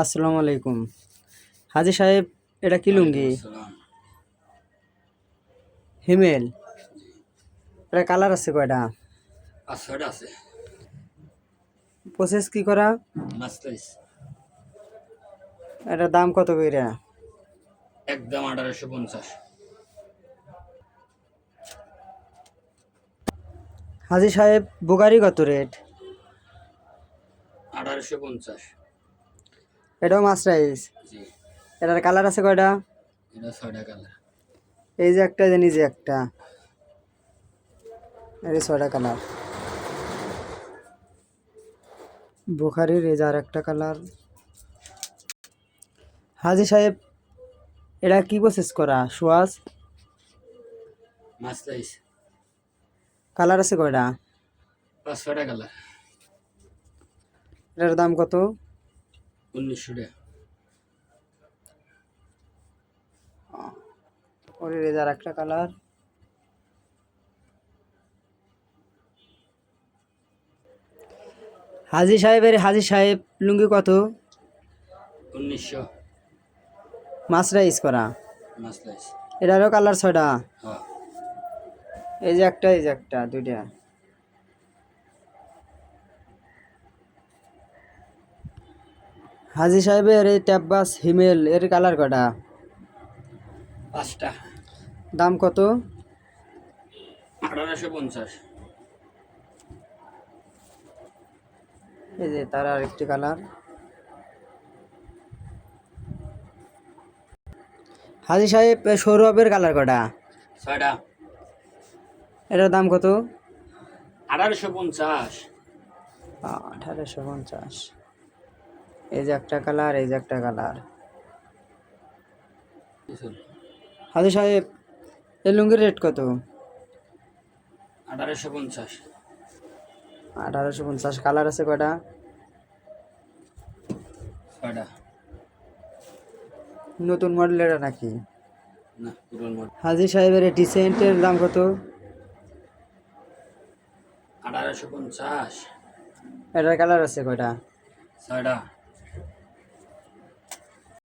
আসসালামু আলাইকুম। হাজি সাহেব এটা কি লুঙ্গি? হিমেল। এটা কালার আছে কয়টা? আছে। প্রসেস কি করা? এটার দাম কত কইরা? একদম আঠারোশো পঞ্চাশ। হাজি সাহেব বুগারি কত রেট? আঠারোশো পঞ্চাশ। এটাও মাস্টাইজ জি। এটার কালার আছে কয়টা? এই যে একটা জানি যে একটা। এই ছয়টা কালার বুখারির এই যে আর একটা কালার হাজি সাহেব এটা কি প্রসেস করা? সুয়াজ? কালার আছে কয়টা? কালার এটার দাম কত? উনিশশো টাকা। ওর আর একটা কালার। হাজি সাহেবের হাজি সাহেব লুঙ্গি কত? উনিশশো। মাছরাইজ করা? এটারও কালার ছয়টা? হ্যাঁ। এই যে একটা এই যে একটা দুইটা। হাজি সাহেবের এই ট্যাপ বাস হিমেল এর কালার কটা? পাঁচটা। দাম কত? আঠারোশো পঞ্চাশ। এই যে তার আর একটি কালার। হাজি সাহেব সৌরভের কালার কটা? ছয়টা। এটার দাম কত? আঠারোশো পঞ্চাশ। আঠারোশো পঞ্চাশ। এই যে একটা কালার এই যে একটা কালার। হাজি সাহেব এই লুঙ্গির রেট কত? আঠারোশো পঞ্চাশ। আঠারোশো পঞ্চাশ কালার আছে কয়টা? নতুন মডেল এটা নাকি? হাজি সাহেবের এই ডিসেন্টের দাম কত? আঠারোশো পঞ্চাশ। এটার কালার আছে কয়টা? ছয়টা।